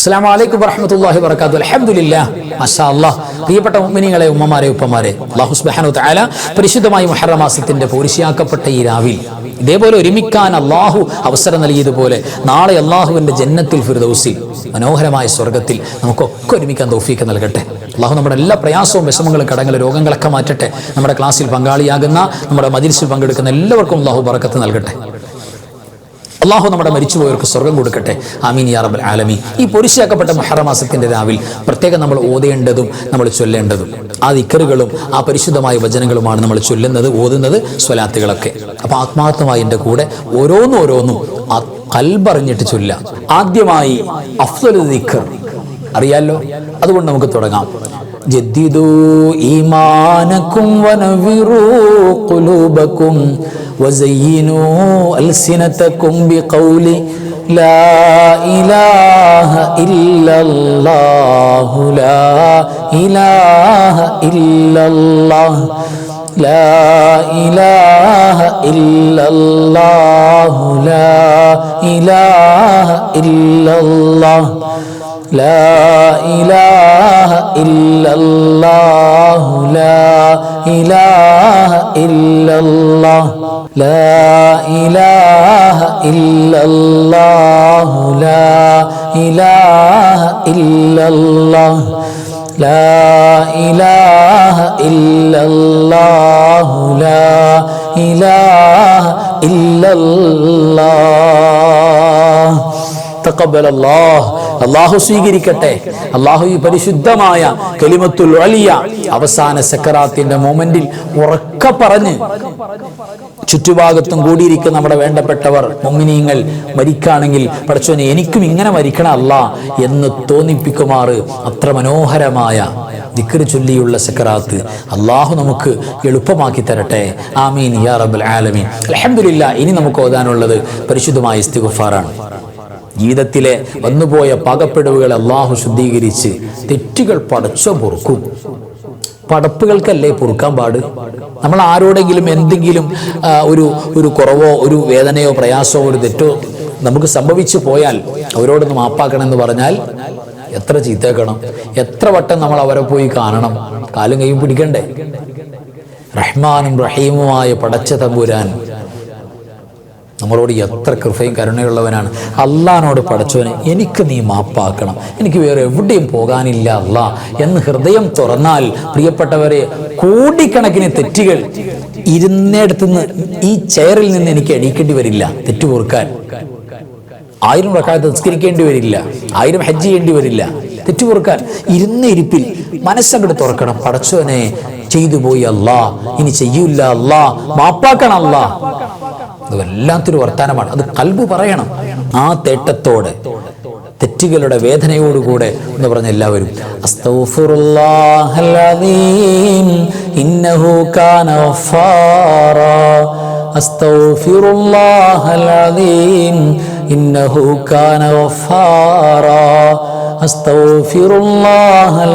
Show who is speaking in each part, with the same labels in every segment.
Speaker 1: അസ്സാം വലൈക്കും വറഹമത്തല്ലാഹി വർക്കാത്തു അലഹമുല്ലാ മഷാ പ്രിയപ്പെട്ട ഉമ്മനികളെ ഉമ്മമാരെ ഉപ്പമാരെ അള്ളാഹു തആല പരിശുദ്ധമായി മുഹറം മാസത്തിന്റെ പോരിശയാക്കപ്പെട്ട ഈ രാവിൽ ഇതേപോലെ ഒരുമിക്കാൻ അള്ളാഹു അവസരം നൽകിയതുപോലെ നാളെ അള്ളാഹുവിന്റെ ജന്നത്തിൽ ഫിർദൌസിൽ മനോഹരമായ സ്വർഗത്തിൽ നമുക്കൊക്കെ ഒരുമിക്കാൻ തൗഫീക്ക് നൽകട്ടെ. അള്ളാഹു നമ്മുടെ എല്ലാ പ്രയാസവും വിഷമങ്ങളും കടങ്ങളും രോഗങ്ങളൊക്കെ മാറ്റട്ടെ. നമ്മുടെ ക്ലാസ്സിൽ പങ്കാളിയാകുന്ന നമ്മുടെ മജിൽസിൽ പങ്കെടുക്കുന്ന എല്ലാവർക്കും അള്ളാഹു പറക്കത്ത് നൽകട്ടെ. അള്ളാഹു നമ്മുടെ മരിച്ചുപോയവർക്ക് സ്വർഗം കൊടുക്കട്ടെ. ആമീൻ യാ റബ്ബൽ ആലമീൻ. ഈ പൊരിശയാക്കപ്പെട്ട മുഹറമാസത്തിന്റെ രാവിൽ പ്രത്യേകം നമ്മൾ ഓതേണ്ടതും നമ്മൾ ചൊല്ലേണ്ടതും. ആ ദിക്കറുകളും ആ പരിശുദ്ധമായ വചനങ്ങളുമാണ് നമ്മൾ ചൊല്ലുന്നത് ഓതുന്നത് സ്വലാത്തുകളൊക്കെ. അപ്പൊ ആത്മാർത്ഥമായി എന്റെ കൂടെ ഓരോന്നും ഓരോന്നും ആ കൽബറിഞ്ഞിട്ട് ചൊല്ല ആദ്യമായി അഫ്സൽ ദിക്കർ അറിയാലോ? അതുകൊണ്ട് നമുക്ക് തുടങ്ങാം. جددوا إيمانكم ونوّروا قلوبكم وزينوا ألسنتكم بقول لا إله إلا الله لا إله إلا الله لا إله إلا الله لا إله إلا الله. لا إله إلا الله. لا إله إلا الله. لا إله إلا الله. لا إله إلا الله. لا إله إلا الله. لا إله إلا الله. تقبل الله. അള്ളാഹു സ്വീകരിക്കട്ടെ. അള്ളാഹു ഈ പരിശുദ്ധമായ കലിമത്തുൽ അലിയ അവസാന സക്കറാത്തിന്റെ മൊമെന്റിൽ ഉറക്ക പറഞ്ഞ് ചുറ്റുഭാഗത്തും കൂടിയിരിക്കുന്ന നമ്മുടെ വേണ്ടപ്പെട്ടവർ മുങ്ങിനീങ്ങൾ മരിക്കാണെങ്കിൽ പഠിച്ചോനെ എനിക്കും ഇങ്ങനെ മരിക്കണം അല്ല എന്ന് തോന്നിപ്പിക്കുമാറ് അത്ര മനോഹരമായ ദിക്കറ് ചൊല്ലിയുള്ള സക്കറാത്ത് അള്ളാഹു നമുക്ക് എളുപ്പമാക്കി തരട്ടെ. ആമീൻ യാ ആലമീൻ. അൽഹംദുലില്ലാ ഇനി നമുക്ക് ഓതാനുള്ളത് പരിശുദ്ധമായ ഇസ്തിഗ്ഫാറാണ്. ജീവിതത്തിലെ വന്നുപോയ പകപ്പിടവുകൾ അള്ളാഹു ശുദ്ധീകരിച്ച് തെറ്റുകൾ പടച്ചോ പൊറുക്കും. പടപ്പുകൾക്കല്ലേ പൊറുക്കാൻ പാട്? നമ്മൾ ആരോടെങ്കിലും എന്തെങ്കിലും ഒരു ഒരു കുറവോ ഒരു വേദനയോ പ്രയാസമോ ഒരു തെറ്റോ നമുക്ക് സംഭവിച്ചു പോയാൽ അവരോടൊന്ന് മാപ്പാക്കണം എന്ന് പറഞ്ഞാൽ എത്ര ചീത്തേക്കണം. എത്ര വട്ടം നമ്മൾ അവരെ പോയി കാണണം. കാലും കൈയും പിടിക്കണ്ടേ? റഹ്മാനും റഹീമുമായ പടച്ച തമ്പുരാൻ നമ്മളോട് എത്ര കൃപയും കരുണയുള്ളവനാണ്. അള്ളഹാനോട് പഠിച്ചവന് എനിക്ക് നീ മാപ്പാക്കണം. എനിക്ക് വേറെ എവിടെയും പോകാനില്ല അല്ല എന്ന് ഹൃദയം തുറന്നാൽ പ്രിയപ്പെട്ടവരെ കോടിക്കണക്കിന് തെറ്റുകൾ ഇരുന്നിടത്തുനിന്ന് ഈ ചെയറിൽ നിന്ന് എനിക്ക് എണീക്കേണ്ടി വരില്ല തെറ്റു പൊറുക്കാൻ ആയിരം റക്കായത്ത് നിസ്കരിക്കേണ്ടി വരില്ല ആയിരം ഹജ്ജ് ചെയ്യേണ്ടി വരില്ല തെറ്റു പൊറുക്കാൻ ഇരുന്ന ഇരിപ്പിൽ മനസ്സങ്ങോട്ട് തുറക്കണം. പടച്ചവനെ ചെയ്തു പോയി അല്ലാ ഇനി ചെയ്യൂല അല്ലാ മാപ്പാക്കണം അല്ലാ അത് വല്ലാത്തൊരു വർത്താനമാണ്. അത് കൽബ് പറയണം. ആ തേട്ടത്തോടെ തെറ്റുകളുടെ വേദനയോടുകൂടെ എന്ന് പറഞ്ഞ എല്ലാവരും ഇന്നഹു കാന ഇന്നഹു കാന ഗഫാറാ. അസ്തഗ്ഫിറുല്ലാഹൽ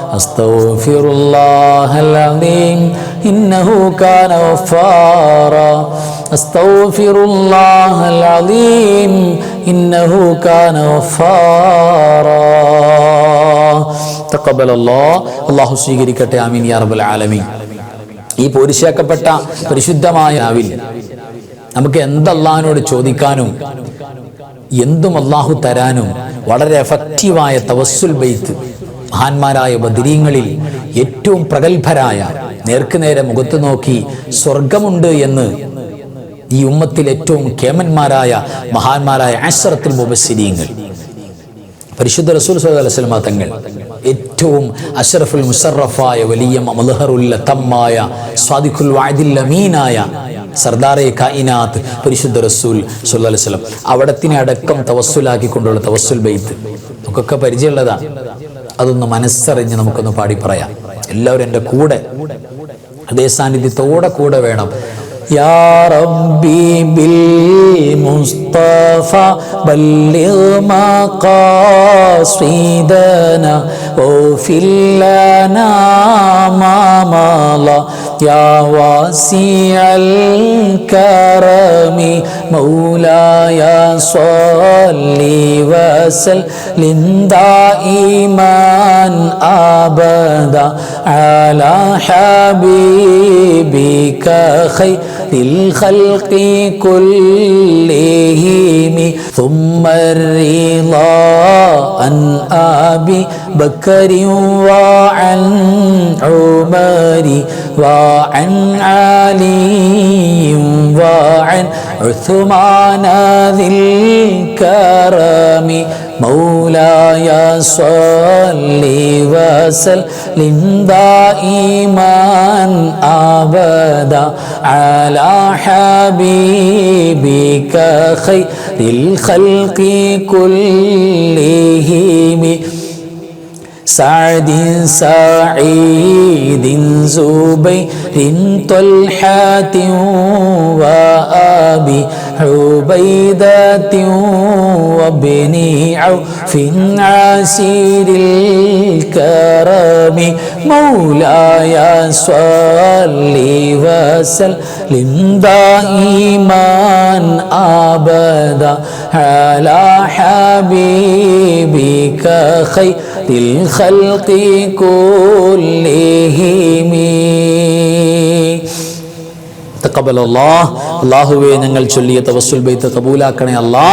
Speaker 1: أستغفر الله العظيم إنه كان غفارا أستغفر الله العظيم إنه كان غفارا تقبل الله الله സ്വീകരിക്കട്ടെ ആമീൻ യാ റബ്ബൽ ആലമീൻ ഈ പോരിശയാക്കപ്പെട്ട പരിശുദ്ധമായ നാവിൽ നമുക്ക് എന്തല്ലാഹിനോട് ചോദിക്കാനും എന്തും അള്ളാഹു തരാനും വളരെ എഫക്റ്റീവായ തവസ്സുൽ ബെയ്ത്ത് മഹാന്മാരായ ബദരീങ്ങളിൽ ഏറ്റവും പ്രഗത്ഭരായ നേർക്കുനേരെ മുഖത്ത് നോക്കി സ്വർഗമുണ്ട് എന്ന് ഈ ഉമ്മത്തിൽ ഏറ്റവും കേമന്മാരായ മഹാന്മാരായ ആശ്രത്തിൽ മുബസ്സിരീങ്ങൾ. പരിശുദ്ധ റസൂൽ അലൈഹി തങ്ങൾ ഏറ്റവും അഷറഫുൽ മുസറഫായ വലിയ മലഹറുല്ല തമ്മായ സ്വാദിഖുൽ വാദിൽ അമീനായ സർദാറെ കായിനാത്ത് പരിശുദ്ധ റസൂൽ സുല്ലാ വസല്ലം അവിടത്തിനെ അടക്കം തവസ്സുലാക്കിക്കൊണ്ടുള്ള തവസ്സുൽ ബെയ്ത്ത് നമുക്കൊക്കെ പരിചയമുള്ളതാണ് അതൊന്ന് മനസ്സറിഞ്ഞ് നമുക്കൊന്ന് പാടി പറയാം എല്ലാവരും എൻ്റെ കൂടെ അതേ സാന്നിധ്യത്തോടെ കൂടെ വേണം യാ റബ്ബി ബിൽ മുസ്തഫ ബല്ലിഗ് മഖാസിദന وَاغْفِرْ لَنَا مَا مَضَى يا واسع الكرم مولاي صل وسلم دائما أبدا على حبيبك خير الخلق كلهم ثم الرضا عن أبي بكر وعن عمر وعن علي وعن عثمان ذي الكرم. مولاي صل وسلم دائما أبدا على حبيبك خير الخلق كلهم. سعد سعيد زبير طلحة وأبي عبيدة وابن عوف عسير الكرم مولاي صل وسلم دائما أبدا على حبيبك خير الخلق كلهم. ഞങ്ങൾ ചൊല്ലിയ തവസുൽ ബൈത്ത് കബൂലാക്കണേ അല്ലാ.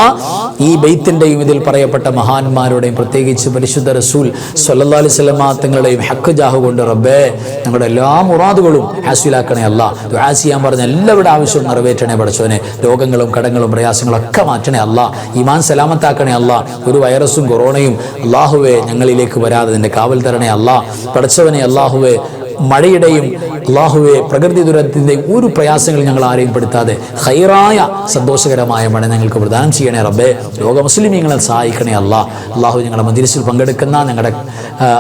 Speaker 1: ഈ ബൈത്തിന്റെയും ഇതിൽ പറയപ്പെട്ട മഹാന്മാരുടെയും പ്രത്യേകിച്ച് പരിശുദ്ധ റസൂൽ സല്ലി അലൈഹി വസല്ലമ തങ്ങളുടെയും ഹക്ക് ജാഹു കൊണ്ട് റബ്ബേ ഞങ്ങളുടെ എല്ലാ മുറാദുകളും ഹാസിലാക്കണേ അല്ല. ദുആ ചെയ്യാൻ പറഞ്ഞ എല്ലാവരുടെ ആവശ്യവും നിറവേറ്റണേ പഠിച്ചവനെ രോഗങ്ങളും കടങ്ങളും പ്രയാസങ്ങളും ഒക്കെ മാറ്റണേ അല്ല. ഈമാൻ സലാമത്താക്കണേ അല്ല. ഒരു വൈറസും കൊറോണയും അള്ളാഹുവെ ഞങ്ങളിലേക്ക് വരാതെ നിന്റെ കാവൽ തരണേ അല്ല. പഠിച്ചവനെ അള്ളാഹുവെ മഴയുടെയും അള്ളാഹുവെ പ്രകൃതി ദുരന്തത്തിന്റെയും ഒരു പ്രയാസങ്ങൾ ഞങ്ങൾ ആരെയും പെടുത്താതെ ഹൈറായ സന്തോഷകരമായ മഴ ഞങ്ങൾക്ക് പ്രദാനം ചെയ്യണേ റബ്ബേ. ലോക മുസ്ലിമീങ്ങളെ സഹായിക്കണേ അല്ല അള്ളാഹു ഞങ്ങളുടെ മജിലിസിൽ പങ്കെടുക്കുന്ന ഞങ്ങളുടെ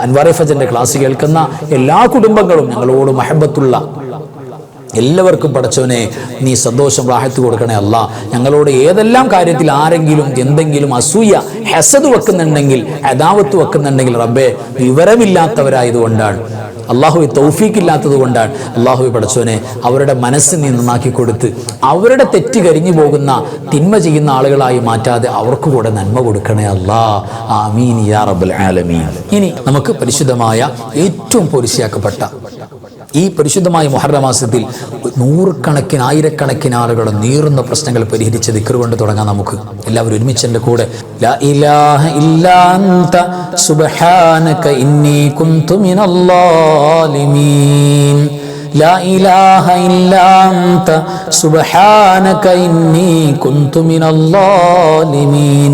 Speaker 1: അൻവാറെ ഫജന്റെ ക്ലാസ് കേൾക്കുന്ന എല്ലാ കുടുംബങ്ങളും ഞങ്ങളോട് മഹബത്തുള്ള എല്ലാവർക്കും പടച്ചവനെ നീ സന്തോഷം റാഹത്ത് കൊടുക്കണേ അല്ല ഞങ്ങളോട് ഏതെല്ലാം കാര്യത്തിൽ ആരെങ്കിലും എന്തെങ്കിലും അസൂയ ഹെസത് വെക്കുന്നുണ്ടെങ്കിൽ അദാവത്ത് വെക്കുന്നുണ്ടെങ്കിൽ റബ്ബെ വിവരമില്ലാത്തവരായതുകൊണ്ടാണ് അള്ളാഹു തൗഫീക്കില്ലാത്തത് കൊണ്ടാണ് അള്ളാഹു പടച്ചോനെ അവരുടെ മനസ്സ് നീ നന്നാക്കി കൊടുത്ത് അവരുടെ തെറ്റ് കരിഞ്ഞു പോകുന്ന തിന്മ ചെയ്യുന്ന ആളുകളായി മാറ്റാതെ അവർക്ക് കൂടെ നന്മ കൊടുക്കണേ അല്ലാ ആമീൻ യാ റബ്ബൽ ആലമീൻ. ഇനി നമുക്ക് പരിശുദ്ധമായ ഏറ്റവും പോരിശയാക്കപ്പെട്ട ഈ പരിശുദ്ധമായ മുഹറ മാസത്തിൽ നൂറുകണക്കിന് ആയിരക്കണക്കിന് ആളുകൾ നീറുന്ന പ്രശ്നങ്ങൾ പരിഹരിച്ച് ദിക്കർ കൊണ്ട് തുടങ്ങാം നമുക്ക് എല്ലാവരും ഒരുമിച്ച് എൻ്റെ കൂടെ ലാ ഇലാഹ ഇല്ലാ അന്ത സുബ്ഹാനക ഇന്നി കുന്തു മിനൽ ളാലിമീൻ لا إله إلا أنت سبحانك إني كنت من الظالمين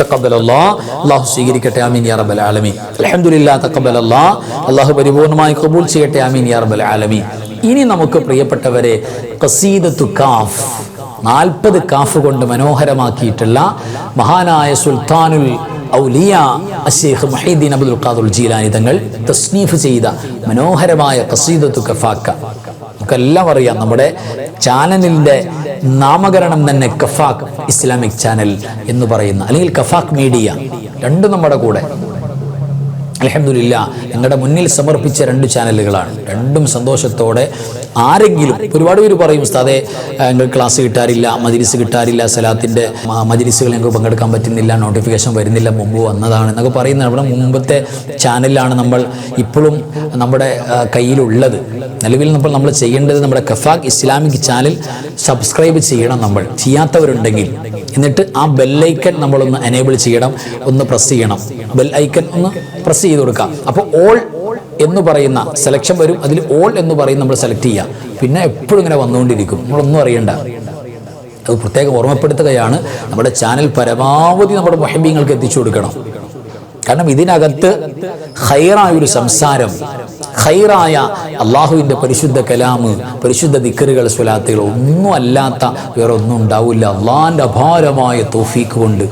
Speaker 1: തക്കബൽ അല്ലാഹ് അള്ളാഹു സ്വീകരിക്കട്ടെ ആമീൻ യാ റബ്ബൽ ആലമീൻ. അൽഹംദുലില്ലാ തക്കബൽ അല്ലാഹ് അള്ളാഹു പരിപൂർണമായി കബൂൽ ചെയ്യട്ടെ ആമീൻ യാ റബ്ബൽ ആലമീൻ. ഇനി നമുക്ക് പ്രിയപ്പെട്ടവരെ ഖസീദത്തു കാഫ് നാൽപ്പത് കാഫ് കൊണ്ട് മനോഹരമാക്കിയിട്ടുള്ള മഹാനായ സുൽത്താനുൽ ഔലിയ അഷേഖ് മഹീദ്ദീൻ അബ്ദുൽ ഖാദുൽ ജീലാനി തങ്ങൾ തസ്നീഫ് ചെയ്ത മനോഹരമായ ഖസീദത്തു കഫാക്ക. നമുക്കെല്ലാം അറിയാം നമ്മുടെ ചാനലിന്റെ നാമകരണം തന്നെ കഫാക്ക് ഇസ്ലാമിക് ചാനൽ എന്ന് പറയുന്ന അല്ലെങ്കിൽ കഫാക്ക് മീഡിയ രണ്ടും നമ്മുടെ കൂടെ. അലഹമില്ല ഞങ്ങളുടെ മുന്നിൽ സമർപ്പിച്ച രണ്ട് ചാനലുകളാണ്. രണ്ടും സന്തോഷത്തോടെ ആരെങ്കിലും ഒരുപാട് പേര് പറയും ഉസ്താദെ ഞങ്ങൾക്ക് ക്ലാസ് കിട്ടാറില്ല മജിലിസ് കിട്ടാറില്ല സലാത്തിന്റെ മജിലിസുകൾ ഞങ്ങൾക്ക് പങ്കെടുക്കാൻ പറ്റുന്നില്ല നോട്ടിഫിക്കേഷൻ വരുന്നില്ല മുമ്പ് വന്നതാണ് എന്നൊക്കെ പറയുന്ന നമ്മുടെ മുമ്പത്തെ ചാനലിലാണ് നമ്മൾ ഇപ്പോഴും നമ്മുടെ കയ്യിലുള്ളത്. നിലവിൽ നമ്മൾ നമ്മൾ ചെയ്യേണ്ടത് നമ്മുടെ കഫാഖ് ഇസ്ലാമിക് ചാനൽ സബ്സ്ക്രൈബ് ചെയ്യണം നമ്മൾ. ചെയ്യാത്തവരുണ്ടെങ്കിൽ എന്നിട്ട് ആ ബെല്ലൈക്കൻ നമ്മളൊന്ന് എനേബിൾ ചെയ്യണം ഒന്ന് പ്രസ് ചെയ്യണം. ബെൽ ഐക്കൺ ഒന്ന് പ്രസ് ചെയ്ത് കൊടുക്കാം. അപ്പോൾ ഓൾ എന്ന് പറയുന്ന സെലക്ഷൻ വരും. അതിൽ ഓൾ എന്ന് പറയും നമ്മൾ സെലക്ട് ചെയ്യുക പിന്നെ എപ്പോഴും ഇങ്ങനെ വന്നുകൊണ്ടിരിക്കും. നമ്മളൊന്നും അറിയണ്ട. അത് പ്രത്യേകം ഓർമ്മപ്പെടുത്തുകയാണ്. നമ്മുടെ ചാനൽ പരമാവധി നമ്മുടെ മഹബീങ്ങൾക്ക് എത്തിച്ചു കൊടുക്കണം. കാരണം ഇതിനകത്ത് ഹൈറായ ഒരു സംസാരം ഹൈറായ അള്ളാഹുവിൻ്റെ പരിശുദ്ധ കലാമ് പരിശുദ്ധ ദിക്കറുകൾ സ്വലാത്തുകൾ ഒന്നും അല്ലാത്ത വേറെ ഒന്നും ഉണ്ടാവില്ല അള്ളാഹിൻ്റെ അപാരമായ തോഫീക്ക് കൊണ്ട്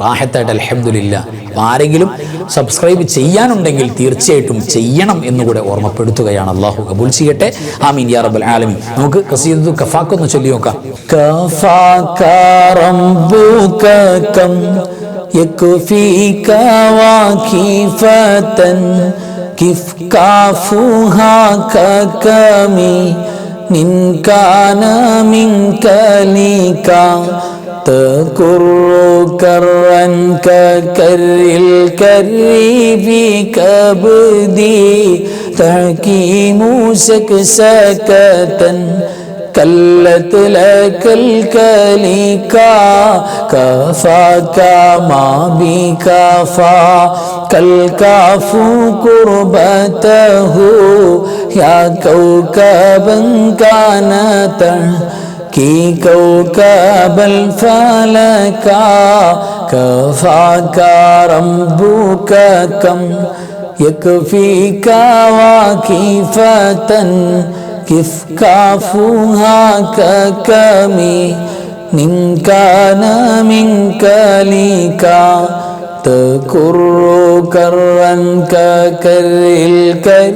Speaker 1: റാഹത്തായിട്ട് അലഹമില്ല അപ്പം ആരെങ്കിലും സബ്സ്ക്രൈബ് ചെയ്യാനുണ്ടെങ്കിൽ തീർച്ചയായിട്ടും ചെയ്യണം എന്നുകൂടെ ഓർമ്മപ്പെടുത്തുകയാണ് അള്ളാഹു കബൂൽ ചെയ്യട്ടെ ആമീൻ യാ റബ്ബൽ ആലമീൻ നമുക്ക് കസീദു കഫാക്ക് ഒന്ന് ചൊല്ലി നോക്കാം കഫാക റബ്ബുക കം يكفيك واكفة كف كافها ككمي من كان منك لك تكر كرا ككر الكر في كبدي تحكيم سكسكة كلت لك الكليكا كفاك ما بكفا كالكاف كربته يا كوكبا كانت كي كوكب الفلكا كفاك ربك كم يكفيك واكفة كف كافها ككمي من كان منك ليكا تكر كرا ككر الكر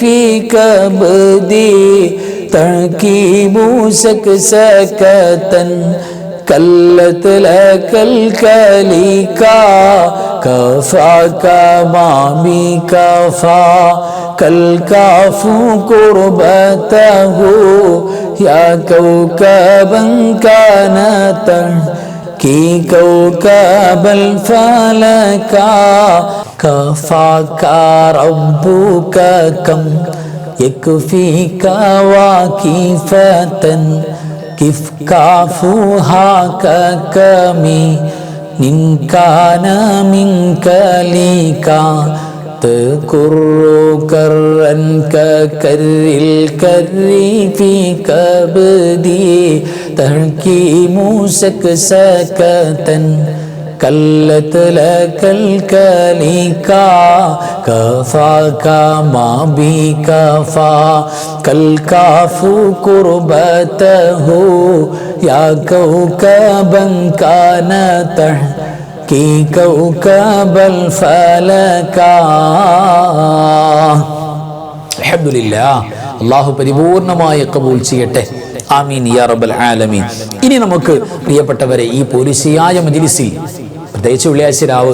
Speaker 1: في كبدي تركيب سكسكة كلت لك الكليكا كفاك ما بكفا كالكاف كربته يا كوكبا كانت كي كوكب الفلكا كفاك ربك كم يكفيك واكفة كف كافها ككمي إن كان منك ليكا تكر كرا ككر الكر في كبدي تركيم سكسكة كلت لك الكليكا كفاك ما بكفا كالكاف كربته يا كوكبا كان تحكي كوكب الفلكا അൽഹംദുലില്ല അള്ളാഹു പരിപൂർണമായി കബൂൽ ചെയ്യട്ടെ ആമീൻ യാ റബ്ബൽ ആലമീൻ ഇനി നമുക്ക് പ്രിയപ്പെട്ടവരെ ഈ പോലീസിയായ മജിലിസിൽ പ്രത്യേകിച്ച് വെള്ളിയാഴ്ച രാവ്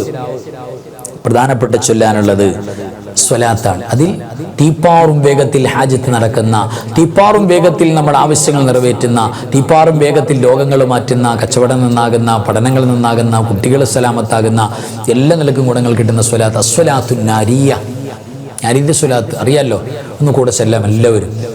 Speaker 1: പ്രധാനപ്പെട്ട ചൊല്ലാനുള്ളത് സ്വലാത്താണ്. അതിൽ തീപ്പാറും വേഗത്തിൽ ഹാജത്ത് നടക്കുന്ന തീപ്പാറും വേഗത്തിൽ നമ്മുടെ ആവശ്യങ്ങൾ നിറവേറ്റുന്ന തീപ്പാറും വേഗത്തിൽ രോഗങ്ങൾ മാറ്റുന്ന കച്ചവടം നിന്നാകുന്ന പഠനങ്ങളിൽ നിന്നാകുന്ന കുട്ടികൾ സലാമത്താകുന്ന എല്ലാ നിലക്കും ഗുണങ്ങൾ കിട്ടുന്ന സ്വലാത്ത് അസ്വലാത്തു നാരിയ. നാരിന്റെ സ്വലാത്ത് അറിയാലോ? ഒന്ന് കൂടെ ചെല്ലാം എല്ലാവരും.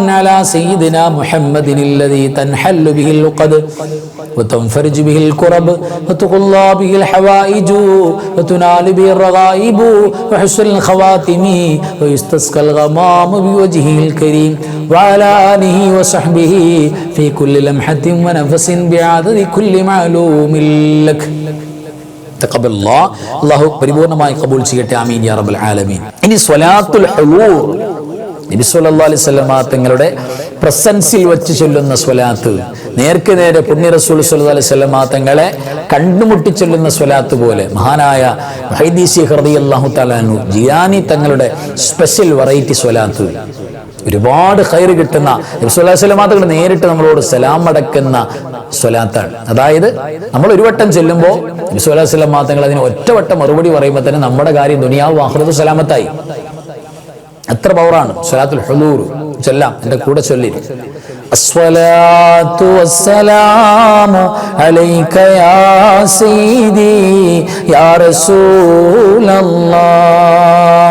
Speaker 1: على سيدنا محمد الذي تنحل به اللقد وتنفرج به الكرب وتقضى به الحوائج وتنال به الرغائب وحسن الخواتم ويستسقى الغمام بوجهه الكريم وعلى آله وصحبه في كل لمحة ونفس بعدد كل معلوم لك تقبل الله الله പരിപൂർണമായി കബൂൽ ചെയ്യട്ടെ ആമീൻ യാ റബ്ബൽ ആലമീൻ ഇനി സ്വലാത്തുൽ ഹുളൂർ നബി സല്ലല്ലാഹു അലൈഹി വസല്ലമ തങ്ങളുടെ പ്രസൻസിൽ വെച്ച് ചൊല്ലുന്ന സ്വലാത്ത്. നേർക്ക് നേരെ പുണ്യ റസൂൽ സല്ലല്ലാഹു അലൈഹി വസല്ലമ തങ്ങളെ കണ്ടുമുട്ടി ചൊല്ലുന്ന സ്വലാത്ത് പോലെ മഹാനായ ഹൈദീസി റളിയല്ലാഹു തആല അൻഹു ജിയാനി തങ്ങളുടെ സ്പെഷ്യൽ വെറൈറ്റി സ്വലാത്ത്. ഒരുപാട് ഹൈർ കിട്ടുന്ന നബി സല്ലല്ലാഹു അലൈഹി വസല്ലമ തങ്ങൾ നേരിട്ട് നമ്മളോട് സലാം അടക്കുന്ന സ്വലാത്താണ്. അതായത് നമ്മൾ ഒരു വട്ടം ചെല്ലുമ്പോൾ നബി സല്ലല്ലാഹു അലൈഹി വസല്ലമ തങ്ങൾ അതിന് ഒറ്റവട്ടം മറുപടി പറയുമ്പോൾ തന്നെ നമ്മുടെ കാര്യം ദുനിയാവ് ആഹ്റത്ത് സലാമത്തായി. എത്ര പവറാണ് സ്വലാത്തുൽ ഹുദൂർ ചൊല്ലാം എൻ്റെ കൂടെ ചൊല്ലി الصلاة والسلام عليك يا سيدي يا رسول الله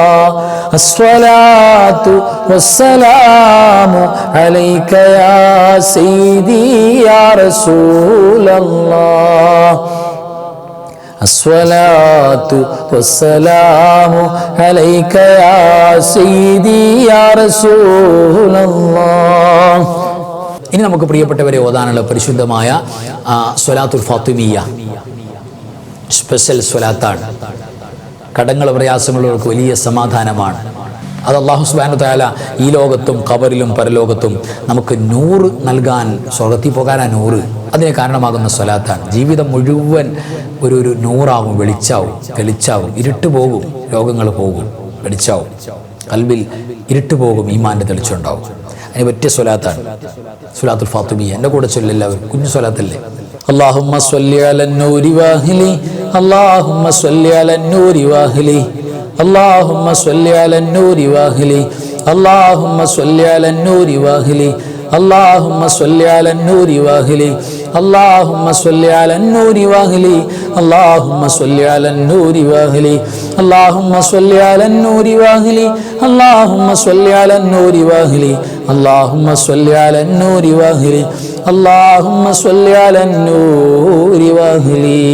Speaker 1: الصلاة والسلام عليك يا سيدي يا رسول الله الصلاة والسلام عليك يا سيدي يا رسول الله ഇനി നമുക്ക് പ്രിയപ്പെട്ടവരെ ഓതാനുള്ള പരിശുദ്ധമായ ആ, സ്വലാത്തുൽ ഫാത്തിമിയ സ്പെഷ്യൽ സ്വലാത്താണ് കടങ്ങൾ പ്രയാസങ്ങളുള്ളവർക്ക് വലിയ സമാധാനമാണ്. അത് അള്ളാഹു സുബാനു താല ഈ ലോകത്തും കബറിലും പരലോകത്തും നമുക്ക് നൂറ് നൽകാൻ സ്വർഗത്തിൽ പോകാനാ നൂറ്. അതിന് കാരണമാകുന്ന സ്വലാത്താണ്. ജീവിതം മുഴുവൻ ഒരു ഒരു നൂറാവും വെളിച്ചാവും തെളിച്ചാവും. ഇരുട്ട് പോകും രോഗങ്ങൾ പോകും വെളിച്ചാവും. കൽവിൽ ഇരുട്ട് പോകും ഈമാന്റെ തെളിച്ചുണ്ടാവും. അതിന് പറ്റിയ സ്വലാത്താണ്. സ്വലാത്തുൽ ഫാത്തുബിയ എന്റെ കൂടെ ചൊല്ലില്ല കുഞ്ഞു സ്വലാത്തല്ലേ? അള്ളാഹു صل على النور واهلي اللهم صل على النور واهلي اللهم صل على النور واهلي اللهم صل على النور واهلي اللهم صل على النور واهلي اللهم صل على النور واهلي اللهم صل على النور واهلي اللهم صل على النور واهلي اللهم صل على النور واهلي اللهم صل على النور واهلي اللهم صل على النور واهلي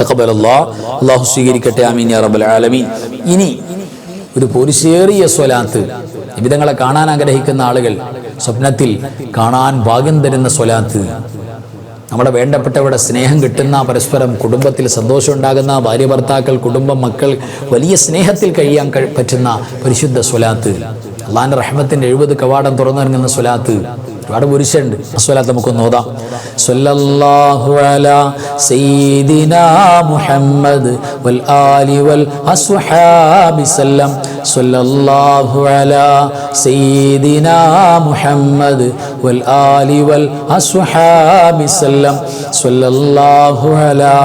Speaker 1: തഖബൽ അല്ലാഹ് അല്ലാഹു സ്വീകരിക്കട്ടെ ആമീൻ യാ റബ്ബൽ ആലമീൻ ഇനി ഒരു പോരിശേറിയ സ്വലാത്ത് വിധങ്ങളെ കാണാൻ ആഗ്രഹിക്കുന്ന ആളുകൾ സ്വപ്നത്തിൽ കാണാൻ ഭാഗ്യം തരുന്ന സ്വലാത്ത് നമ്മുടെ വേണ്ടപ്പെട്ടവരുടെ സ്നേഹം കിട്ടുന്ന പരസ്പരം കുടുംബത്തിൽ സന്തോഷം ഉണ്ടാകുന്ന ഭാര്യ ഭർത്താക്കൾ കുടുംബം മക്കൾ വലിയ സ്നേഹത്തിൽ കഴിയാൻ കഴി- പറ്റുന്ന പരിശുദ്ധ സ്വലാത്ത്. അള്ളാന്റെ റഹ്മത്തിന്റെ എഴുപത് കവാടം തുറന്നിറങ്ങുന്ന സ്വലാത്ത്. ഒരുപാട് പുരുഷുണ്ട് സ്വലാത്ത് നമുക്കൊന്ന് ഓതാം. സ്വല്ലല്ലാഹു അലാ സയ്യിദിനാ വൽ ആലി വൽ അസ്ഹാബി സല്ലം. സ്വല്ലല്ലാഹു അലാ സയ്യിദിനാ മുഹമ്മദ് വൽ ആലി വൽ അസ്ഹാബി സല്ലം. സല്ലല്ലാഹു അലാ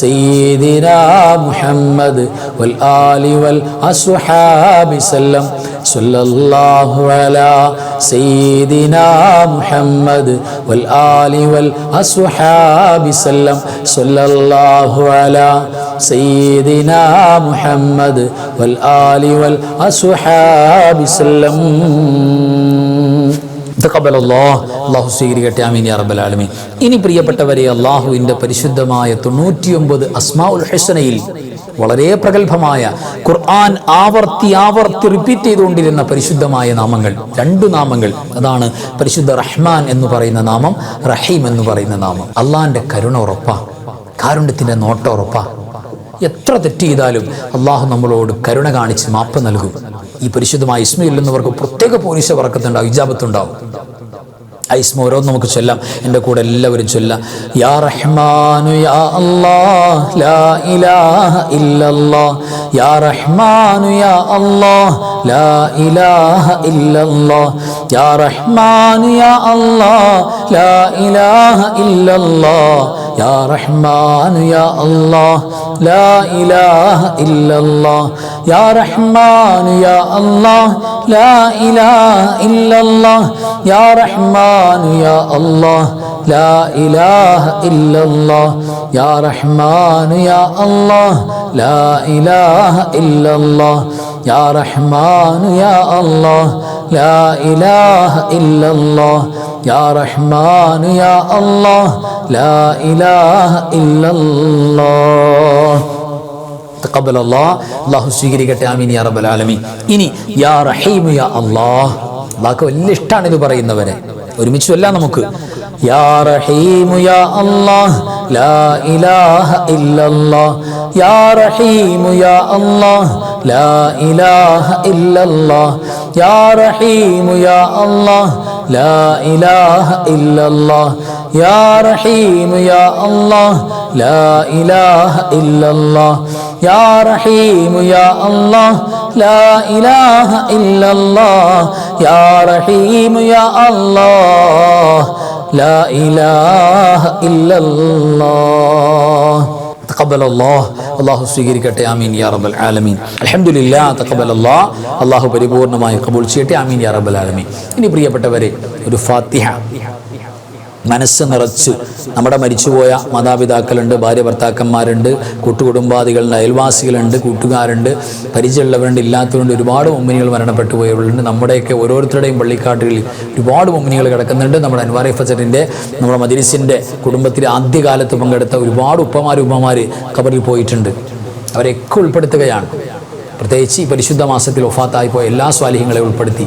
Speaker 1: സയ്യിദിനാ മുഹമ്മദ് വൽ ആലി വൽ അസ്ഹാബി സല്ലം. സല്ലല്ലാഹു അലാ സയ്യിദിനാ മുഹമ്മദ് വൽ ആലി വൽ അസ്ഹാബി സല്ലം. സല്ലല്ലാഹു അലാ സയ്യിദിനാ മുഹമ്മദ് വൽ ആലി വൽ അസ്ഹാബി സല്ലം തഖബ്ബൽ അല്ലാഹു സ്വീകരിക്കട്ടെ. ആമീൻ യാ ആലമീൻ. ഇനി പ്രിയപ്പെട്ടവരെ അള്ളാഹുവിന്റെ പരിശുദ്ധമായ തൊണ്ണൂറ്റിയൊമ്പത് അസ്മാഉൽ ഹസനയിൽ വളരെ പ്രഗത്ഭമായ ഖുർആൻ ആവർത്തി ആവർത്തി റിപ്പീറ്റ് ചെയ്തുകൊണ്ടിരുന്ന പരിശുദ്ധമായ നാമങ്ങൾ രണ്ടു നാമങ്ങൾ. അതാണ് പരിശുദ്ധ റഹ്മാൻ എന്ന് പറയുന്ന നാമം റഹീം എന്ന് പറയുന്ന നാമം. അള്ളാഹിന്റെ കരുണ ഉറപ്പാ. കാരുണ്യത്തിന്റെ നോട്ട ഉറപ്പാ. എത്ര തെറ്റ് ചെയ്താലും അള്ളാഹു നമ്മളോട് കരുണ കാണിച്ച് മാപ്പ് നൽകും. ഈ പരിശുദ്ധമായ ഇസ്മയിൽ എന്നവർക്ക് പ്രത്യേക പോലീസ് വറക്കത്തുണ്ടാവും ഇജാബത്തുണ്ടാവും. ഐസ്മ ഓരോന്ന് നമുക്ക് ചൊല്ലാം എന്റെ കൂടെ എല്ലാവരും ചൊല്ലാം. യാ റഹ്മാനു യാ അല്ലാഹ് ലാ ഇലാഹ ഇല്ലല്ലാഹ്. യാ റഹ്മാനു യാ അല്ലാഹ് ലാ ഇലാഹ ഇല്ലല്ലാഹ്. യാ റഹ്മാനു യാ അല്ലാഹ് ലാ ഇലാഹ ഇല്ലല്ലാഹ്. يا رحمن يا الله لا إله إلا الله. يا رحمن يا الله لا إله إلا الله. يا رحمن يا الله لا إله إلا الله. يا رحمن يا الله لا إله إلا الله. يا رحمن يا الله لا إله إلا الله. യാ റഹ്മാൻ യാ അല്ലാഹ് ലാ ഇലാഹ ഇല്ലല്ലാഹ്. തഖബ്ബൽ അല്ലാഹ് അല്ലാഹു സ്വീകരിക്കട്ടെ ആമീൻ യാ റബ്ബൽ ആലമീൻ. ഇനി യാ റഹീം യാ അല്ലാഹ്. അള്ളാഹ്ക്ക് വലിയ ഇഷ്ടമാണ് ഇത് പറയുന്നവരെ. ഒരുമിച്ച് അല്ല നമുക്ക്. യാ റഹീമു യാ അല്ലാഹ് ലാ ഇലാഹ ഇല്ലല്ലാഹ്. യാ റഹീമു യാ അല്ലാഹ് ലാ ഇലാഹ ഇല്ലല്ലാഹ്. യാ റഹീമു യാ അല്ലാഹ് ലാ ഇലാഹ ഇല്ലല്ലാഹ് യാ റഹീം യാ അല്ലാഹ് ലാ ഇലാഹ ഇല്ലല്ലാഹ് യാ റഹീം യാ അല്ലാഹ് ലാ ഇലാഹ ഇല്ലല്ലാഹ് യാ റഹീം യാ അല്ലാഹ് ലാ ഇലാഹ ഇല്ലല്ലാഹ് തഖബ്ബൽ അല്ലാഹ് അല്ലാഹു സ്വീകരിക്കട്ടെ. ആമീൻ യാ റബ്ബൽ ആലമീൻ. അൽഹംദുലില്ലാ തഖബ്ബൽ അല്ലാഹ് അല്ലാഹു പരിപൂർണമായി കബൂൽ ചെയ്യട്ടെ. ആമീൻ യാ റബ്ബൽ ആലമീൻ. ഇനി പ്രിയപ്പെട്ടവരെ ഒരു ഫാത്തിഹ. മനസ്സ് നിറച്ചു. നമ്മുടെ മരിച്ചുപോയ മാതാപിതാക്കളുണ്ട് ഭാര്യ ഭർത്താക്കന്മാരുണ്ട് കൂട്ടുകുടുംബാദികളുണ്ട് അയൽവാസികളുണ്ട് കൂട്ടുകാരുണ്ട്. പരിചയമുള്ളവരുണ്ട് ഇല്ലാത്തവരുണ്ട്. ഒരുപാട് മുമ്മിനികൾ മരണപ്പെട്ടു പോയവരുണ്ട് നമ്മുടെയൊക്കെ ഓരോരുത്തരുടെയും പള്ളിക്കാട്ടുകളിൽ ഒരുപാട് മുമ്മിനികൾ കിടക്കുന്നുണ്ട്. നമ്മുടെ അൻവാർ ഫസറിന്റെ നമ്മുടെ മദിരിസിന്റെ കുടുംബത്തിൽ ആദ്യകാലത്ത് പങ്കെടുത്ത ഒരുപാട് ഉപ്പമാർ ഉപ്പമാർ കബറിൽ പോയിട്ടുണ്ട്. അവരെയൊക്കെ ഉൾപ്പെടുത്തുകയാണ്. പ്രത്യേകിച്ച് ഈ പരിശുദ്ധ മാസത്തിൽ ഒഫാത്തായി പോയ എല്ലാ സ്വാലിഹ്യങ്ങളെ ഉൾപ്പെടുത്തി.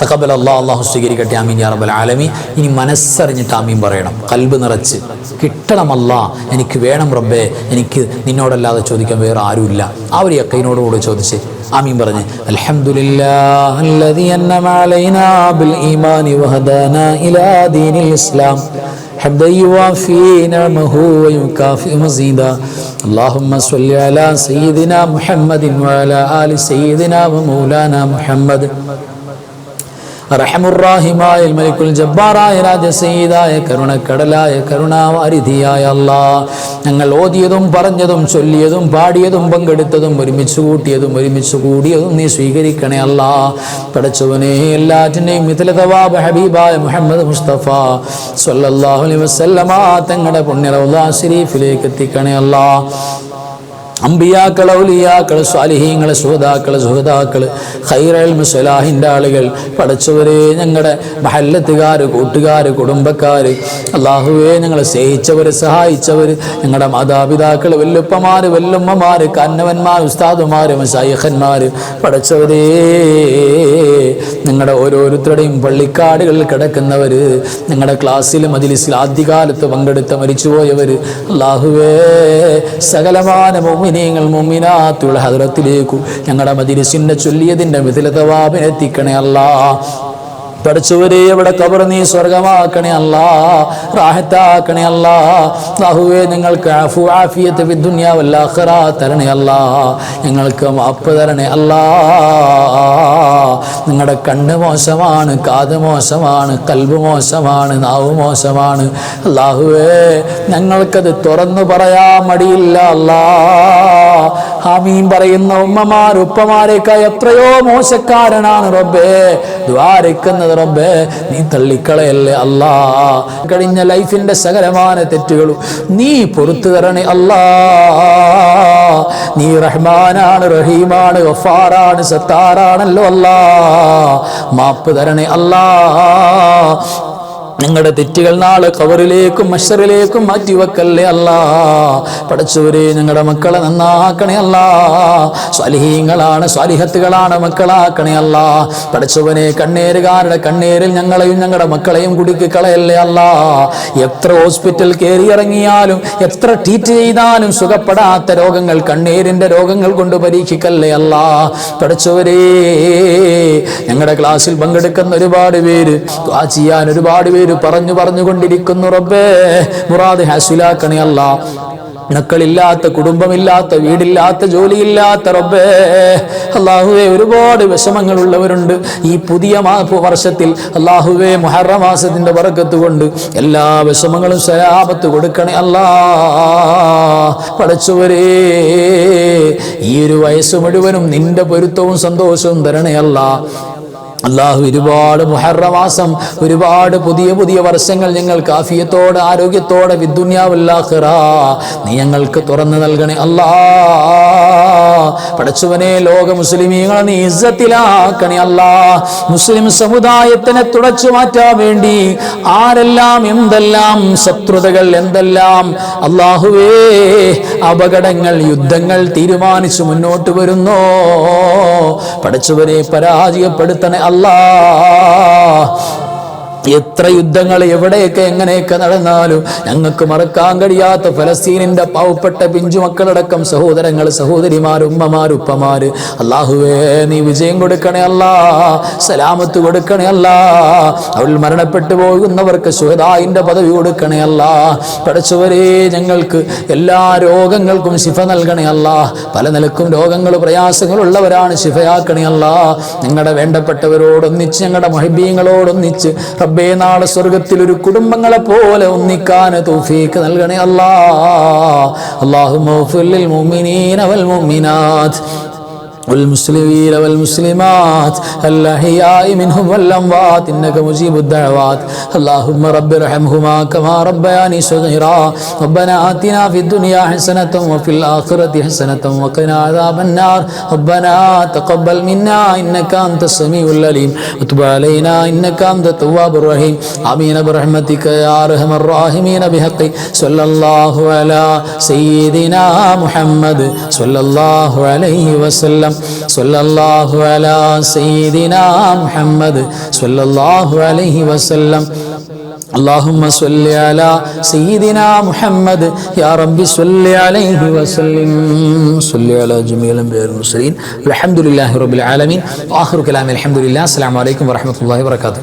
Speaker 1: തക്കബൽ അള്ളാഹ് അള്ളാഹു സ്വീകരിക്കട്ടെ ആമീൻ യാ റബ്ബൽ ആലമി ഇനി മനസ്സറിഞ്ഞിട്ട് ആമീൻ പറയണം കൽബ് നിറച്ച് കിട്ടണമല്ല എനിക്ക് വേണം റബ്ബേ എനിക്ക് നിന്നോടല്ലാതെ ചോദിക്കാൻ വേറെ ആരുമില്ല ആ ഒരു യക്കൈനോടുകൂടെ ചോദിച്ച് ആമീൻ പറഞ്ഞ് അൽഹംദുലില്ലാഹ് الذي أنعم علينا بالإيمان وهدانا إلى دين الإسلام حمدا يوافي نعمه ويكافئ مزيدا اللهم صل على سيدنا محمد وعلى آل سيدنا ومولانا محمد റഹമുറാഹിമായ മലിക്കുൽ ജബ്ബാറായ രാജസീതായ കരുണക്കടലായ കരുണാവാരിധിയായ അല്ലാ ഞങ്ങൾ ഓതിയതും പറഞ്ഞതും ചൊല്ലിയതും പാടിയതും പങ്കെടുത്തതും ഒരുമിച്ച് കൂട്ടിയതും ഒരുമിച്ച് കൂടിയതും നീ സ്വീകരിക്കണേ അല്ലാ എല്ലാറ്റിനെയും എല്ലാറ്റിന്റെയും മിഥിലതവാബ് ഹബീബായ മുഹമ്മദ് മുസ്തഫ സല്ലല്ലാഹു അലൈഹി വസല്ലമ തങ്ങളുടെ പുണ്യറൗദാ ശരീഫിലേക്ക് എത്തിക്കണേ അല്ലാ അമ്പിയാക്കൾ ഔലിയാക്കൾ സ്വാലിഹീങ്ങൾ സുഹൃതാക്കൾ സുഹൃതാക്കൾ ഹൈറൽ മുസലാഹിന്റെ ആളുകൾ പഠിച്ചവരെ ഞങ്ങളുടെ മഹല്ലത്തുകാർ കൂട്ടുകാർ കുടുംബക്കാർ അള്ളാഹുവെ ഞങ്ങളെ സ്നേഹിച്ചവർ സഹായിച്ചവർ ഞങ്ങളുടെ മാതാപിതാക്കൾ വല്ലുപ്പമാർ വല്ലുമ്മമാർ കന്നവന്മാർ ഉസ്താദുമാർ മുസായിഹന്മാർ പഠിച്ചവരേ നിങ്ങളുടെ ഓരോരുത്തരുടെയും പള്ളിക്കാടുകളിൽ കിടക്കുന്നവർ നിങ്ങളുടെ ക്ലാസ്സിൽ മജിലിസിൽ ആദ്യകാലത്ത് പങ്കെടുത്ത മരിച്ചുപോയവർ അള്ളാഹുവേ സകലമാന മോമിനീങ്ങൾ മോമിനാത്തുള്ള ഹദ്രത്തിലേക്കു ഞങ്ങളുടെ മജിലിസിന്റെ ചൊല്ലിയതിന്റെ മിഥിലതവാബിനെത്തിക്കണേ അല്ലാ. പഠിച്ചവരെ ഇവിടെ കബർ നീ സ്വർഗമാക്കണേ അല്ല. റാഹത്താക്കണേ അല്ല. അല്ലാഹുവേ നിങ്ങൾക്ക് ആഫു ആഫിയത്ത് തരണേ അല്ല. ഞങ്ങൾക്ക് മാപ്പ് തരണേ അല്ല. നിങ്ങളുടെ കണ്ണ് മോശമാണ് കാത് മോശമാണ് കൽബ് മോശമാണ് നാവ് മോശമാണ്. അല്ലാഹുവേ ഞങ്ങൾക്കത് തുറന്നു പറയാൻ മടിയില്ല അല്ലാ. ഹാമീൻ പറയുന്ന ഉമ്മമാർ ഉപ്പമാരേക്കാൾ എത്രയോ മോശക്കാരനാണ് റബ്ബേ. ദ്വാരക്കുന്നത് റബ്ബേ നീ തള്ളിക്കളയല്ലേ അല്ലാ. കഴിഞ്ഞ ലൈഫിന്റെ സകലമായ തെറ്റുകളും നീ പൊറത്തു തരണേ അല്ലാ. നീ റഹ്മാനാണ് റഹീമാണ് ഗഫാറാണ് സത്താറാണല്ലോ അല്ലാ. മാപ്പ് തരണേ അല്ലാ നിങ്ങളുടെ തെറ്റുകൾ നാളെ കവറിലേക്കും മഷറിലേക്കും മാറ്റിവെക്കല്ലേ അല്ല. പഠിച്ചവരെ ഞങ്ങളുടെ മക്കളെ നന്നാക്കണേ അല്ല. സ്വാലിഹീങ്ങളാണ് സ്വാലിഹത്തുകളാണ് മക്കളാക്കണേ അല്ല. പഠിച്ചവനെ കണ്ണേരുകാരുടെ കണ്ണേരിൽ ഞങ്ങളെയും ഞങ്ങളുടെ മക്കളെയും കുടുക്കി കളയല്ലേ അല്ല. എത്ര ഹോസ്പിറ്റൽ കയറി ഇറങ്ങിയാലും എത്ര ട്രീറ്റ് ചെയ്താലും സുഖപ്പെടാത്ത രോഗങ്ങൾ കണ്ണീരിന്റെ രോഗങ്ങൾ കൊണ്ട് പരീക്ഷിക്കല്ലേ അല്ല. പഠിച്ചവരേ ഞങ്ങളുടെ ക്ലാസ്സിൽ പങ്കെടുക്കുന്ന ഒരുപാട് പേര് ചെയ്യാൻ ഒരുപാട് പേര് പറഞ്ഞു പറഞ്ഞുകൊണ്ടിരിക്കുന്നു റബ്ബേ. മുറാദ് ഹാസിലാക്കണേ അല്ല. മക്കളില്ലാത്ത കുടുംബമില്ലാത്ത വീടില്ലാത്ത ജോലിയില്ലാത്ത റബ്ബേ. അള്ളാഹുവെ ഒരുപാട് വിഷമങ്ങൾ ഉള്ളവരുണ്ട് ഈ പുതിയ വർഷത്തിൽ അള്ളാഹുവെ മുഹറ മാസത്തിന്റെ പറക്കത്ത് കൊണ്ട് എല്ലാ വിഷമങ്ങളും ശരാപത്ത് കൊടുക്കണേ അല്ലാ. പടച്ചുവരേ ഈ ഒരു വയസ്സ് മുഴുവനും നിന്റെ പൊരുത്തവും സന്തോഷവും തരണേ അല്ലാ. അള്ളാഹു ഒരുപാട് മുഹറമാസം ഒരുപാട് പുതിയ പുതിയ വർഷങ്ങൾ ഞങ്ങൾക്ക് ആഫിയത്തോടെ ആരോഗ്യത്തോടെ വിദ്ദുന്യാവുല്ലാഹിറ നീ ഞങ്ങൾക്ക് തുറന്നു നൽകണേ അല്ലാ. പടച്ചുവനെ ലോക മുസ്ലിമീങ്ങളെ നീ ഇസ്സത്തിലാക്കണേ അല്ലാ. മുസ്ലിം സമുദായത്തിനെ തുടച്ചു മാറ്റാൻ വേണ്ടി ആരെല്ലാം എന്തെല്ലാം ശത്രുതകൾ എന്തെല്ലാം അള്ളാഹുവേ അപകടങ്ങൾ യുദ്ധങ്ങൾ തീരുമാനിച്ചു മുന്നോട്ട് വരുന്നോ? പടച്ചുവനെ പരാജയപ്പെടുത്തണേ അല്ലാ എത്ര യുദ്ധങ്ങൾ എവിടെയൊക്കെ എങ്ങനെയൊക്കെ നടന്നാലും ഞങ്ങൾക്ക് മറക്കാൻ കഴിയാത്ത ഫലസ്തീനിന്റെ പാവപ്പെട്ട പിഞ്ചുമക്കളടക്കം സഹോദരങ്ങൾ സഹോദരിമാർ ഉമ്മമാർ ഉപ്പമാര് അള്ളാഹുവേ നീ വിജയം കൊടുക്കണേ അല്ല സലാമത്ത് കൊടുക്കണേ അല്ല അവൾ മരണപ്പെട്ടു പോകുന്നവർക്ക് സുഹദായിന്റെ പദവി കൊടുക്കണേ അല്ല. പഠിച്ചവരെ ഞങ്ങൾക്ക് എല്ലാ രോഗങ്ങൾക്കും ശിഫ നൽകണേ അല്ല. പല നിലക്കും രോഗങ്ങൾ പ്രയാസങ്ങളുള്ളവരാണ് ശിഫയാക്കണേ അല്ല. നിങ്ങളുടെ വേണ്ടപ്പെട്ടവരോടൊന്നിച്ച് ഞങ്ങളുടെ മഹിബീങ്ങളോടൊന്നിച്ച് റബ്ബേ നാളെ സ്വർഗത്തിൽ ഒരു കുടുംബങ്ങളെ പോലെ ഒന്നിക്കാൻ തൗഫീക്ക് നൽകണേ അല്ലാ അല്ലാഹു മൗഫിൽ മുഅ്മിനീന വൽ മുഅ്മിനാത്ത്. والمسلمين والمسلمات الأحياء منهم والأموات إنك مجيب الدعوات. اللهم رب ارحمهما كما ربياني صغيرا. ربنا آتنا في الدنيا حسنة وفي الآخرة حسنة وقنا عذاب النار. ربنا تقبل منا إنك أنت السميع العليم. وتب علينا إنك أنت التواب الرحيم. آمين برحمتك يا أرحم الراحمين. بحق صلى الله على سيدنا محمد صلى الله عليه وسلم. صلى الله على سيدنا محمد صلى الله عليه وسلم اللهم صل على سيدنا محمد يا رب صل عليه وسلم صل على جميع الانبياء والمرسلين الحمد لله رب العالمين واخر كلام الحمد لله السلام عليكم ورحمه الله وبركاته